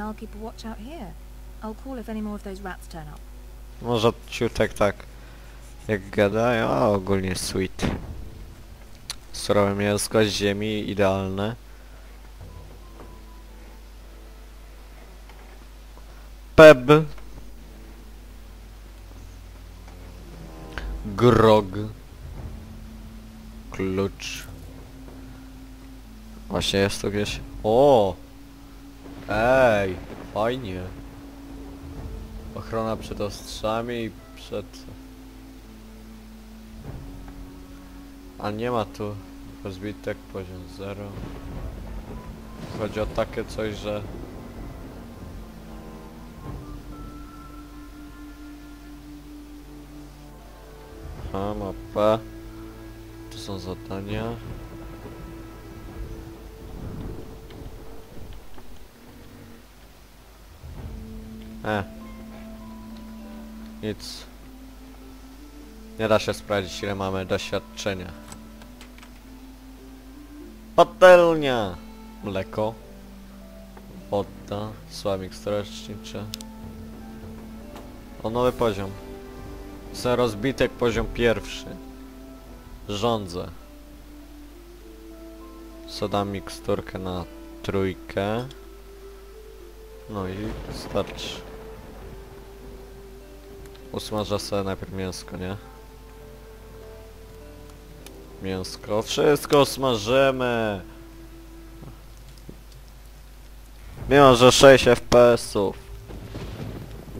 I'll keep a watch out here. I'll call if any more of those rats turn up. Może ciutek tak jak gadają, a ogólnie sweet. Surowe mięsko z ziemi, idealne. Peb. Grog. Klucz. Właśnie jest tu gdzieś. O! Ej, fajnie. Ochrona przed ostrzami i przed... A nie ma tu rozbitek poziom 0. Chodzi o takie coś, że... A, mapa. Tu są zadania. E. Nic. Nie da się sprawdzić ile mamy doświadczenia. Patelnia! Mleko. Woda. Sławik straszniczy. O nowy poziom. Chcę rozbitek poziom pierwszy. Rządzę. Sodam miksturkę na trójkę. No i starczy. Usmażę sobie najpierw mięsko, nie? Mięsko, wszystko smażymy! Mimo, że 6 FPS-ów.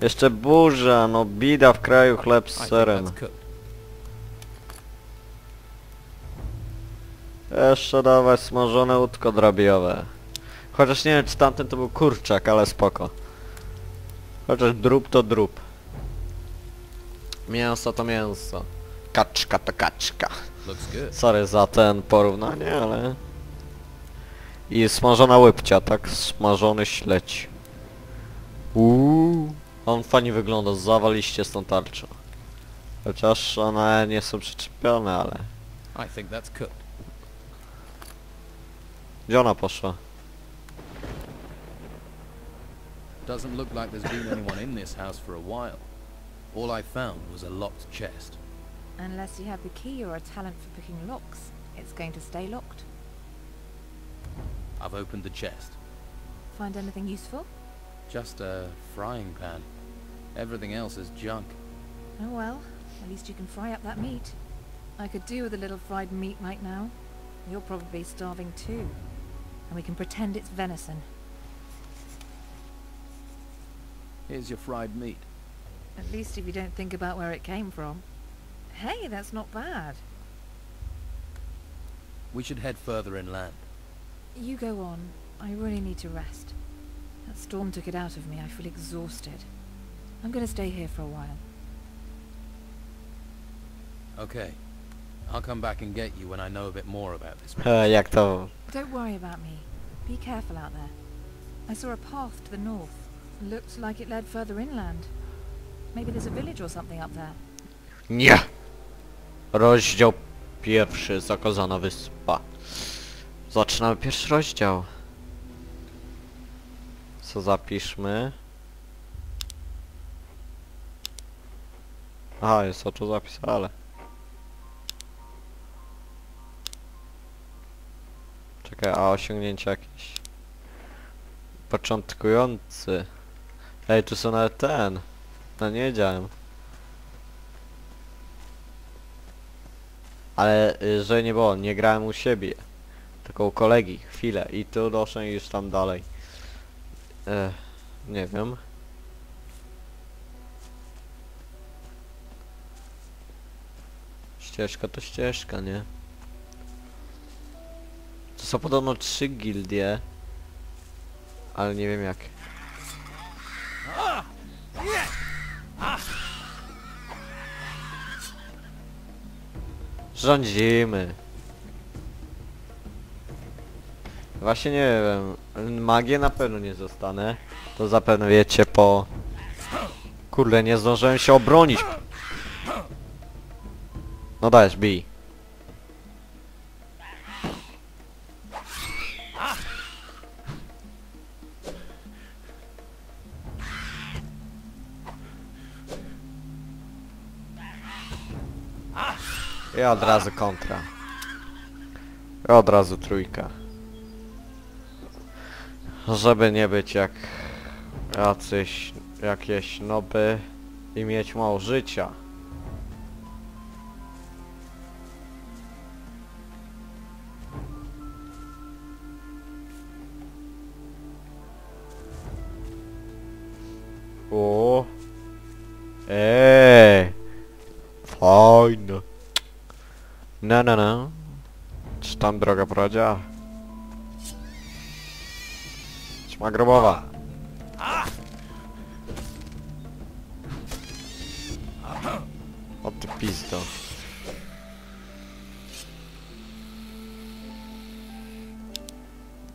Jeszcze burza, no bida w kraju, chleb z serem. Jeszcze dawać smażone łódko drabiowe. Chociaż nie wiem czy tamten to był kurczak, ale spoko. Chociaż drób to drób. Mięso to mięso. Kaczka to kaczka. Looks good. Sorry za ten porównanie, ale... I smażona łybcia, tak? Smażony śledź. Uuu. On fajnie wygląda, zawaliście z tą tarczą. Chociaż one nie są przyczepione, ale... I think that's cooked. Gdzie ona poszła? Doesn't look like there's been anyone in this house for a while. All I found was a locked chest. Unless you have the key or a talent for picking locks, it's going to stay locked. I've opened the chest. Find anything useful? Just a frying pan. Everything else is junk. Oh well, at least you can fry up that meat. I could do with a little fried meat right now. You're probably starving too. And we can pretend it's venison. Here's your fried meat. At least if you don't think about where it came from. Hey, that's not bad. We should head further inland. You go on. I really need to rest. That storm took it out of me. I feel exhausted. I'm going to stay here for a while. Okay. I'll come back and get you when I know a bit more about this. Jak to... Don't worry about me. Be careful out there. I saw a path to the north. Looked like it led further inland. Nie! Rozdział pierwszy, zakazana wyspa. Zaczynamy pierwszy rozdział. Co zapiszmy? Aha, jest oczu zapis, ale... Czekaj, a osiągnięcie jakieś... Początkujący. Ej, tu są nawet ten. No nie wiedziałem. Ale y, że nie było, nie grałem u siebie. Tylko u kolegi, chwilę. I tu doszedłem już tam dalej. E, nie wiem. Ścieżka to ścieżka, nie? To są podobno trzy gildie. Ale nie wiem jak. Rządzimy. Właśnie nie wiem. Magię na pewno nie zostanę. To zapewne wiecie po... Kurde, nie zdążyłem się obronić. No dajesz, bij. I od razu kontra. I od razu trójka. Żeby nie być jak jacyś, jakieś noby i mieć mało życia. O. Eee. No, no, no. Czy tam droga prowadziła? Ćma grobowa. O ty pizdo.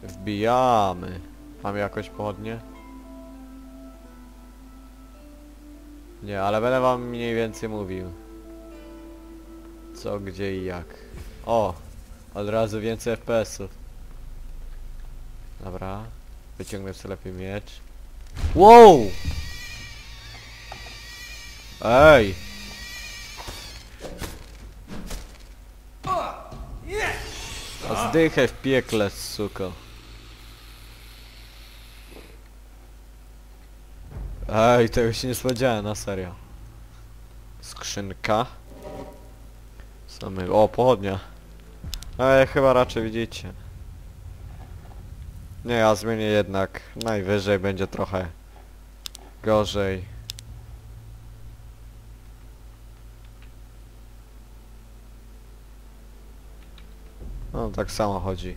Wbijamy. Mamy jakoś pochodnie? Nie, ale będę wam mniej więcej mówił. Co, gdzie i jak. O! Od razu więcej FPS-ów. Dobra. Wyciągnę sobie lepiej miecz. Wow! Ej! A zdychaj w piekle, suko. Ej, tego się nie spodziewałem, na serio. Skrzynka. O, pochodnia. Ej, chyba raczej widzicie. Nie, ja zmienię jednak. Najwyżej będzie trochę gorzej. No, tak samo chodzi.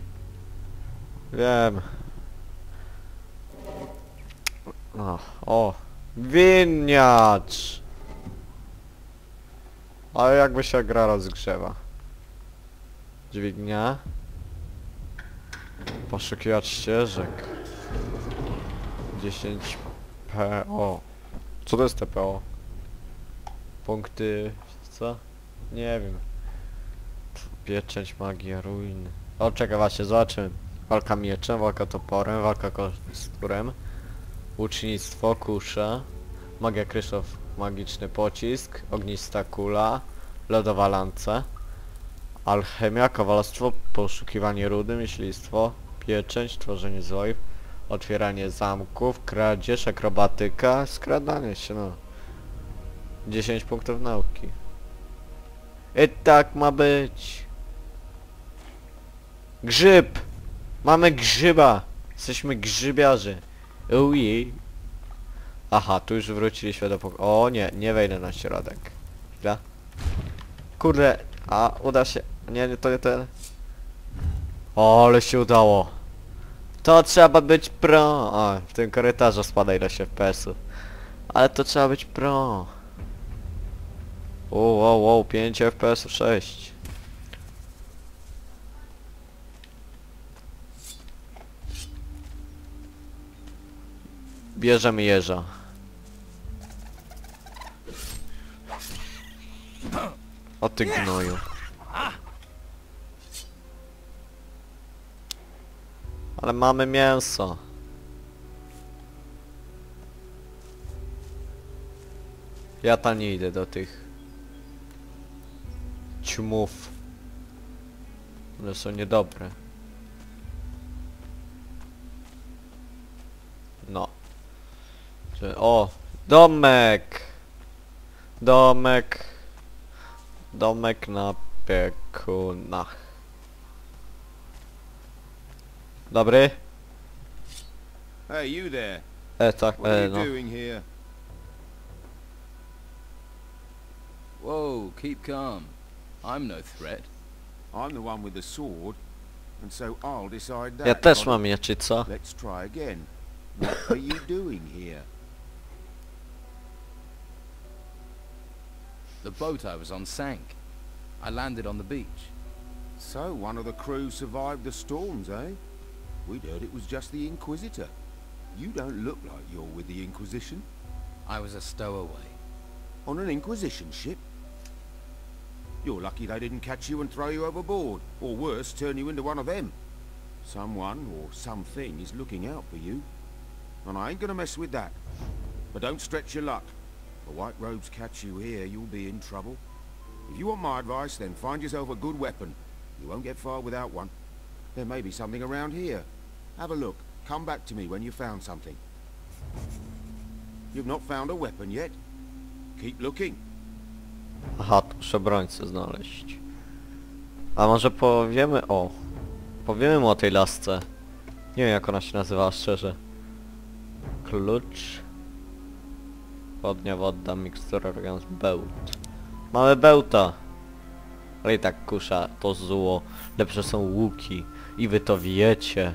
Wiem. O, o. Winiacz! Ale jakby się gra rozgrzewa. Dźwignia. Poszukiwacz ścieżek. 10 PO. Co to jest TPO? Punkty... co? Nie wiem. Pieczęć, magia, ruin. O, czekaj, właśnie, zobaczymy. Walka mieczem, walka toporem, walka kosturem. Łucznictwo, kusza. Magia Krzysztof, magiczny pocisk. Ognista kula. Lodowa lanca. Alchemia, kowalstwo, poszukiwanie rudy, myślistwo, pieczęć, tworzenie złojów, otwieranie zamków, kradzież, akrobatyka, skradanie się, no. 10 punktów nauki. I tak ma być. Grzyb! Mamy grzyba! Jesteśmy grzybiarzy. Ujej. Aha, tu już wróciliśmy do pok- O nie, nie wejdę na środek. Chwila. Kurde, a uda się... Nie, nie, to nie ten. O, ale się udało. To trzeba być pro. O, w tym korytarzu spada ileś FPS-ów. Ale to trzeba być pro. O, wow, wow, 5 FPS-ów, 6. Bierzemy jeża. O ty gnoju. Ale mamy mięso. Ja tam nie idę do tych ćmów. One są niedobre. No. O! Domek! Domek. Domek na piekunach. Dobry? Hey, you there. E, tak, What are e, you no. doing here? Whoa, keep calm. I'm no threat. I'm the one with the sword, and so I'll decide that. Ja też Got mam it? mieczy, co? Let's try again. What are you doing here? The boat I was on sank. I landed on the beach. So, one of the crew survived the storms, eh? We'd heard it was just the Inquisitor. You don't look like you're with the Inquisition. I was a stowaway. On an Inquisition ship? You're lucky they didn't catch you and throw you overboard, or worse, turn you into one of them. Someone or something is looking out for you. And I ain't gonna mess with that. But don't stretch your luck. The White Robes catch you here, you'll be in trouble. If you want my advice, then find yourself a good weapon. You won't get far without one. There may be something around here. Have a look. Come back to me when you've found something. You've not found a weapon yet? Keep looking. Aha, tu muszę brońcę znaleźć. A może powiemy... O! Powiemy mu o tej lasce. Nie wiem jak ona się nazywała szczerze. Klucz. Podnia woda, mikstura organów, bełt. Mamy bełta! Ale i tak kusza, to zło. Lepsze są łuki. I wy to wiecie.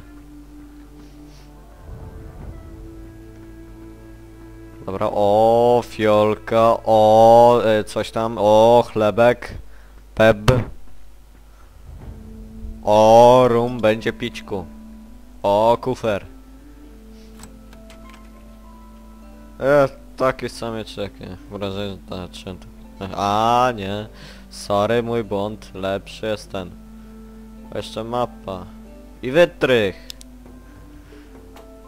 Dobra, o, fiolka, o, e, coś tam, o, chlebek, peb. O, rum będzie pićku. O, kufer. E, takie same czekie. Wrażenie, że. A, nie. Sorry, mój błąd. Lepszy jest ten. Jeszcze mapa. I wytrych.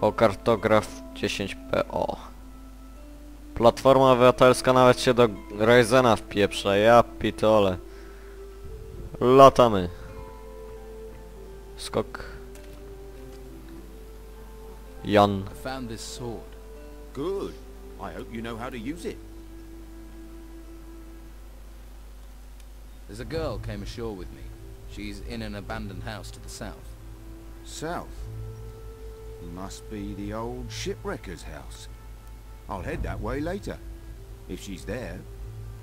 O, kartograf 10PO. Platforma Obywatelska nawet się do Ryzena wpieprza, ja pitole. Latamy. Skok. Jan. Good. I hope you know how to use it. There's a girl came ashore with me. She's in an abandoned house to the south. South. Must be the old shipwrecker's house. I'll head that way later. If she's there,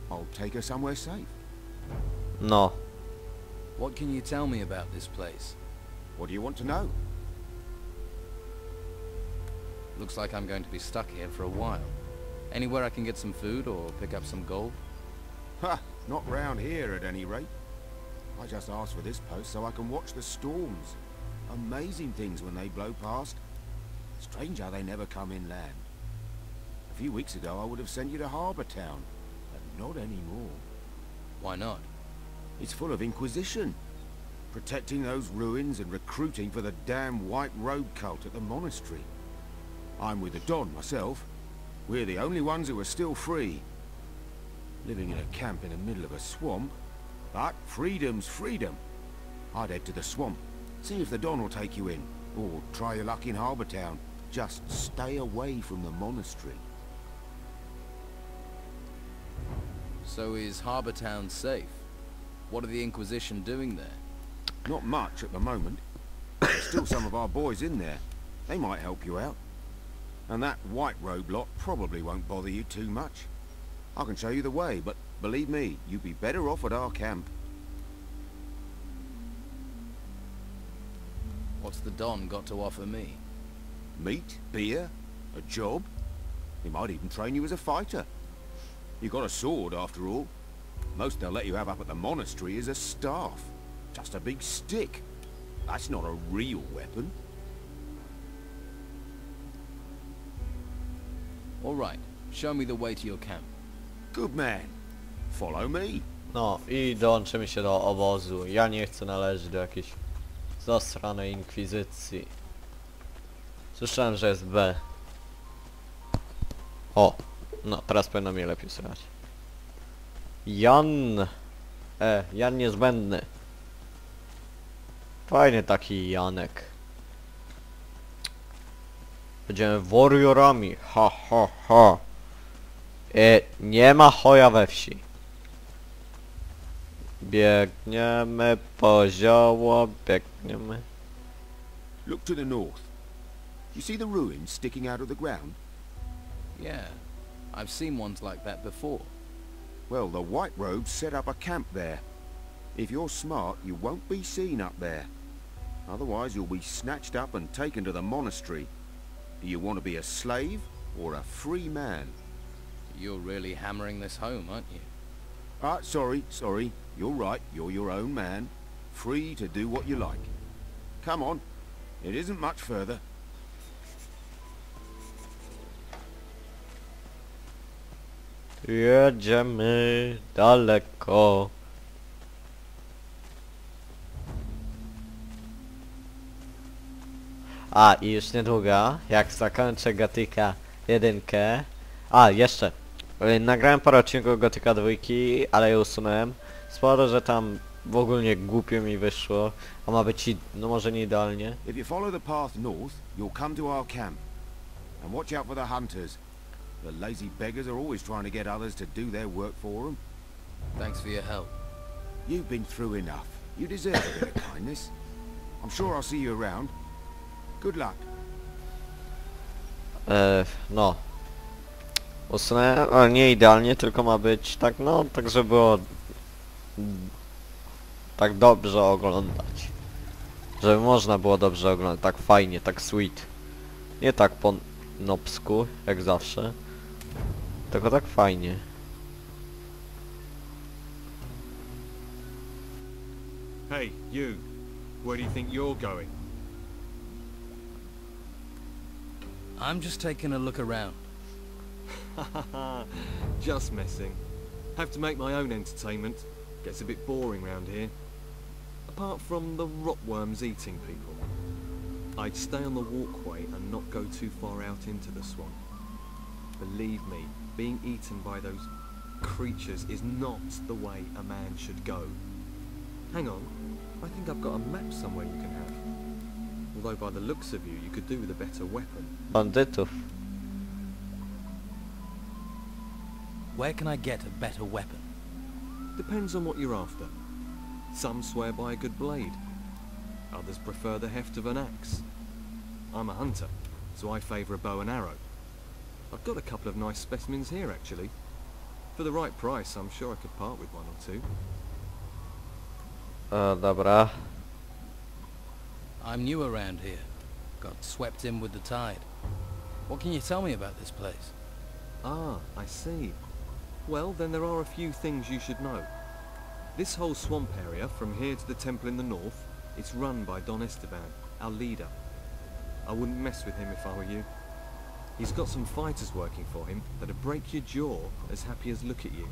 I'll take her somewhere safe. No. What can you tell me about this place? What do you want to know? Looks like I'm going to be stuck here for a while. Anywhere I can get some food or pick up some gold? Ha! Not round here at any rate. I just asked for this post so I can watch the storms. Amazing things when they blow past. Strange how they never come inland. A few weeks ago I would have sent you to Harbour Town, but not anymore. Why not? It's full of Inquisition. Protecting those ruins and recruiting for the damn White Robe cult at the monastery. I'm with the Don myself. We're the only ones who are still free. Living in a camp in the middle of a swamp. But freedom's freedom. I'd head to the swamp. See if the Don will take you in. Or try your luck in Harbour Town. Just stay away from the monastery. So is Harbour Town safe? What are the Inquisition doing there? Not much at the moment. There's still some of our boys in there. They might help you out. And that white robe lot probably won't bother you too much. I can show you the way, but believe me, you'd be better off at our camp. What's the Don got to offer me? Meat, beer, a job. He might even train you as a fighter. You got a sword, after all. Most they'll let you have up at the monastery is a staff. Just a big stick. That's not a real weapon. All right, show me the way to your camp. Good man. Follow me. No i dołączymy się do obozu. Ja nie chcę należeć do jakiejś zasranej inkwizycji. Słyszałem, że jest B. O! No, teraz powinno mnie lepiej słychać. Jan! E, Jan niezbędny. Fajny taki Janek. Będziemy warriorami. Ha, ha, ha. E, nie ma choja we wsi. Biegniemy pozioło, biegniemy. Look to the north. You see the ruins sticking out of the ground? Yeah, I've seen ones like that before. Well, the White Robes set up a camp there. If you're smart, you won't be seen up there. Otherwise, you'll be snatched up and taken to the monastery. Do you want to be a slave or a free man? You're really hammering this home, aren't you? Ah, sorry, sorry. You're right. You're your own man. Free to do what you like. Come on. It isn't much further. Jedziemy daleko. A, i już niedługo, jak zakończę Gotika 1. A, jeszcze. Y, Nagrałem parę odcinków Gotika 2, ale je usunąłem. Sporo, że tam w ogóle głupio mi wyszło, a ma być i, no może nie idealnie. If you follow the path north, you'll come to our camp. And watch out for the hunters. The lazy beggars are always trying to get others to do their work for them. Thanks for your help. You've been through enough. You deserve a bit of kindness. I'm sure I'll see you around. Good luck. E, no. Usunę, ale nie idealnie, tylko ma być tak, no, tak żeby było tak dobrze oglądać. Żeby można było dobrze oglądać, tak fajnie, tak sweet. Nie tak po nopsku, jak zawsze. Tylko tak fajnie. Hey, you. Where do you think you're going? I'm just taking a look around. Just messing. Have to make my own entertainment. Gets a bit boring round here. Apart from the rotworms eating people. I'd stay on the walkway and not go too far out into the swamp. Believe me, being eaten by those creatures is not the way a man should go. Hang on, I think I've got a map somewhere you can. Although by the looks of you, you could do with a better weapon. Bandytów. Where can I get a better weapon? Depends on what you're after. Some swear by a good blade. Others prefer the heft of an axe. I'm a hunter, so I favour a bow and arrow. I've got a couple of nice specimens here, actually. For the right price, I'm sure I could part with one or two. Ah, Dobra. I'm new around here. Got swept in with the tide. What can you tell me about this place? Ah, I see. Well, then there are a few things you should know. This whole swamp area, from here to the temple in the north, it's run by Don Esteban, our leader. I wouldn't mess with him if I were you. He's got some fighters working for him that'd break your jaw as happy as look at you.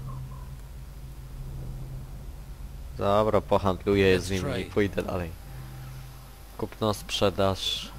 Dobra, pohandluję z Let's nimi i pójdę dalej. Kupno, sprzedaż.